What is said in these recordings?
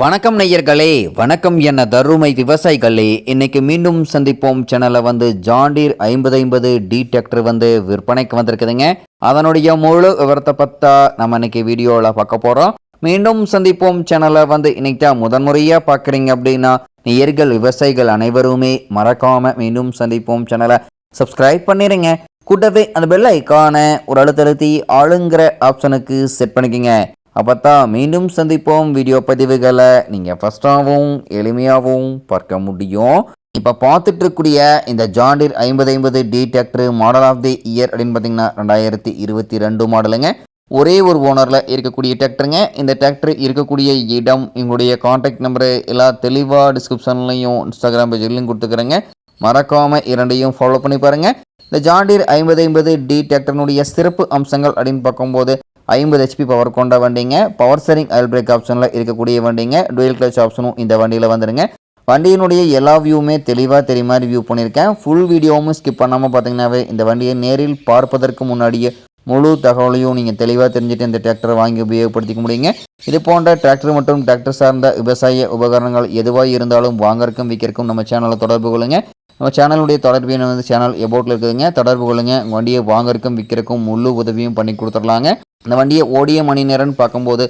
வணக்கம் நெய்யர்களே வணக்கம் என்ன தருமை விவசாயிகளே. இன்னைக்கு மீண்டும் சந்திப்போம். சேனலை வந்து ஜாண்டீர் ஐம்பது ஐம்பது டி டிராக்டர் வந்து விற்பனைக்கு வந்திருக்குதுங்க. அதனுடைய முழு விவரத்தை பார்த்தா நம்ம இன்னைக்கு வீடியோவில் பார்க்க போகிறோம் மீண்டும் சந்திப்போம். சேனலை வந்து இன்னைக்கு தான் முதன்முறையாக பார்க்குறீங்க அப்படின்னா நேயர்கள் விவசாயிகள் அனைவருமே மறக்காமல் மீண்டும் சந்திப்போம். சேனலை சப்ஸ்கிரைப் பண்ணிடுங்க கூட்டவே அந்த பெல் ஐக்கான ஒரு அழுத்தழுத்தி ஆளுங்கிற ஆப்ஷனுக்கு செட் பண்ணிக்கோங்க. அப்போ தான் மீண்டும் சந்திப்போம் வீடியோ பதிவுகளை. நீங்கள் ஃபஸ்ட்டாகவும் எளிமையாகவும் பார்க்க முடியும். இப்போ பார்த்துட்டு இருக்கக்கூடிய இந்த ஜாண்டிர் ஐம்பது ஐம்பது D tractor model of the year அப்படின்னு பார்த்தீங்கன்னா ரெண்டாயிரத்தி இருபத்தி ரெண்டு மாடலுங்க ஒரே ஒரு ஓனரில் இருக்கக்கூடிய டிராக்டருங்க இந்த டிராக்டர் இருக்கக்கூடிய இடம் எங்களுடைய காண்டாக்ட் நம்பரு எல்லா தெளிவாக டிஸ்கிரிப்ஷன்லையும் இன்ஸ்டாகிராம் பேஜ்லையும் கொடுத்துக்கிறேங்க. மறக்காமல் இரண்டையும் ஃபாலோ பண்ணி பாருங்கள் இந்த ஜாண்டீர் ஐம்பது ஐம்பது டி டிராக்டர்னுடைய சிறப்பு அம்சங்கள் அப்படின்னு பார்க்கும்போது ஐம்பது ஹெச்பி பவர் கொண்ட வண்டிங்க. பவர் ஸ்டரிங் அயல் பிரேக் ஆப்ஷனில் இருக்கக்கூடிய வண்டிங்க. டுவெல் கிளச் ஆப்ஷனும் இந்த வண்டியில் வந்துடுங்க வண்டியினுடைய எல்லா வியூவுமே தெளிவாக தெரிய மாதிரி வியூ பண்ணியிருக்கேன் ஃபுல் வீடியோவும் ஸ்கிப் பண்ணாமல் பார்த்தீங்கன்னாவே இந்த வண்டியை நேரில் பார்ப்பதற்கு முன்னாடியே முழு தகவலையும் நீங்கள் தெளிவாக தெரிஞ்சுட்டு இந்த டிராக்டரை வாங்கி உபயோகப்படுத்திக்க முடியுங்க. இது போன்ற டிராக்டர் மற்றும் டிராக்டர் சார்ந்த விவசாய உபகரணங்கள் எதுவாக இருந்தாலும் வாங்கறக்கும் விற்கிறக்கும் நம்ம சேனலை தொடர்பு கொள்ளுங்க. நம்ம சேனலுடைய தொடர்பு எண் வந்து சேனல் எபோட்டில் இருக்குதுங்க. தொடர்பு கொள்ளுங்க. வண்டியை வாங்கறக்கும் விற்கிறக்கும் முழு உதவியும் பண்ணி கொடுத்துடலாங்க. இந்த வண்டியை ஓடிய மணி நேரம்னு பார்க்கும்போது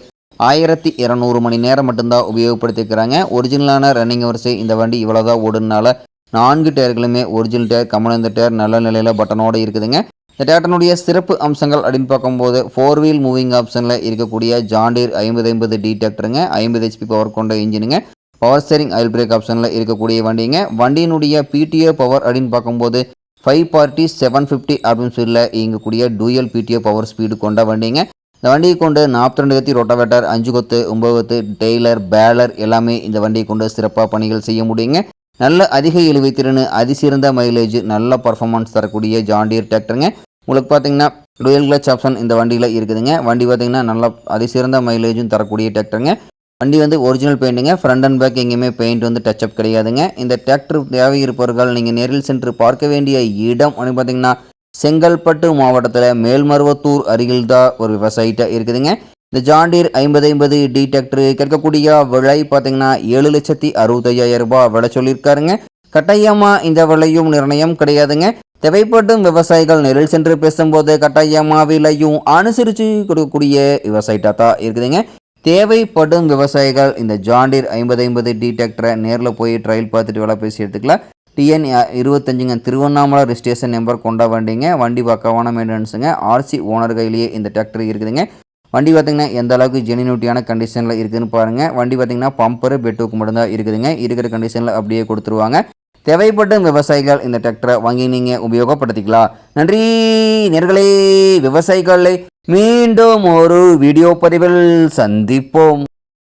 ஆயிரத்தி இரநூறு மணி நேரம் மட்டும்தான் உபயோகப்படுத்திக்கிறாங்க ஒரிஜினலான ரன்னிங் வரிசை இந்த வண்டி இவ்வளோதான் ஓடுனால நான்கு டயர்களுமே ஒரிஜினல் டயர் கமலந்த டயர் நல்ல நிலையில் பட்டனோடு இருக்குதுங்க. இந்த டேட்டனுடைய சிறப்பு அம்சங்கள் அப்படின்னு பார்க்கும்போது ஃபோர் வீல் மூவிங் ஆப்ஷனில் இருக்கக்கூடிய ஜாண்டீர் ஐம்பது ஐம்பது டி டிராக்டருங்க ஐம்பது ஹெச்பி பவர் கொண்ட இன்ஜினுங்க பவர் ஸ்டேரிங் ஆயில் பிரேக் ஆப்ஷனில் இருக்கக்கூடிய வண்டிங்க. வண்டியினுடைய பிடிஓ பவர் அப்படின்னு பார்க்கும்போது ஃபைவ் பார்ட்டி செவன் ஃபிஃப்டி அப்படின்னு ஸ்பீடில் இயங்கக்கூடிய டூயல் பிடிஓ பவர் ஸ்பீடு கொண்ட வண்டிங்க. இந்த வண்டியை கொண்டு நாற்பத்தி ரெண்டு கத்தி ரொட்டவேட்டர் அஞ்சு கொத்து ஒம்பது கொத்து டெய்லர் பேலர் எல்லாமே இந்த வண்டியை கொண்டு சிறப்பாக பணிகள் செய்ய முடியுங்க. நல்ல அதிக இழுவை திறன் அதிசிறந்த மைலேஜ் நல்ல பர்ஃபார்மன்ஸ் தரக்கூடிய ஜாண்டியர் டிராக்டருங்க உங்களுக்கு பார்த்தீங்கன்னா டுயல் கிளச் ஆப்ஷன் இந்த வண்டியில் இருக்குதுங்க. வண்டி பார்த்தீங்கன்னா நல்ல அதிசிறந்த மைலேஜும் தரக்கூடிய டிராக்டருங்க வண்டி வந்து ஒரிஜினல் பெயிண்ட்டுங்க ஃப்ரண்ட் அண்ட் பேக் எங்கேயுமே பெயிண்ட் வந்து டச்சப் கிடையாதுங்க. இந்த டிராக்டர் தேவை இருப்பவர்கள் நீங்கள் நேரில் சென்று பார்க்க வேண்டிய இடம் வந்து பார்த்தீங்கன்னா செங்கல்பட்டு மாவட்டத்தில் மேல்மருவத்தூர் அருகில் தான் ஒரு விவசாயிட்ட இருக்குதுங்க. இந்த ஜாண்டீர் ஐம்பது ஐம்பது டி டிராக்டர் கேட்கக்கூடிய விலை பார்த்தீங்கன்னா ஏழு லட்சத்தி அறுபத்தையாயிரம் ரூபாய் விலை சொல்லியிருக்காருங்க. கட்டாயமாக இந்த விலையும் நிர்ணயம் கிடையாதுங்க. தேவைப்படும் விவசாயிகள் நேரில் சென்று பேசும்போது கட்டாயமாக விலையும் அனுசரித்து கொடுக்கக்கூடிய விவசாயிட்டா தான் இருக்குதுங்க. தேவைப்படும் விவசாயிகள் இந்த ஜாண்டீர் ஐம்பது ஐம்பது டி டிராக்டரை நேரில் போய் ட்ரையல் பார்த்துட்டு வேலை பேசி எடுத்துக்கலாம். டிஎன் இருபத்தஞ்சுங்க திருவண்ணாமலை ரிஜிஸ்ட்ரேஷன் நம்பர் கொண்ட வண்டிங்க. வண்டி பக்கவான மெயின்டெனன்ஸுங்க ஆர்சி ஓனர் கையிலேயே இந்த டிராக்டர் இருக்குதுங்க. வண்டி பார்த்திங்கன்னா எந்த அளவுக்கு ஜெனினூட்டியான கண்டிஷனில் இருக்குதுன்னு பாருங்கள் வண்டி பார்த்திங்கன்னா பம்பரு பெட்டுக்கு மட்டும்தான் இருக்குதுங்க. இருக்கிற கண்டிஷனில் அப்படியே கொடுத்துருவாங்க. தேவைப்படும் விவசாயிகள் இந்த டிராக்டரை வாங்கி நீங்கள் உபயோகப்படுத்திக்கலாம். நன்றி நேர்களே. விவசாயிகளை மீண்டும் ஒரு வீடியோ பதிவில் சந்திப்போம்.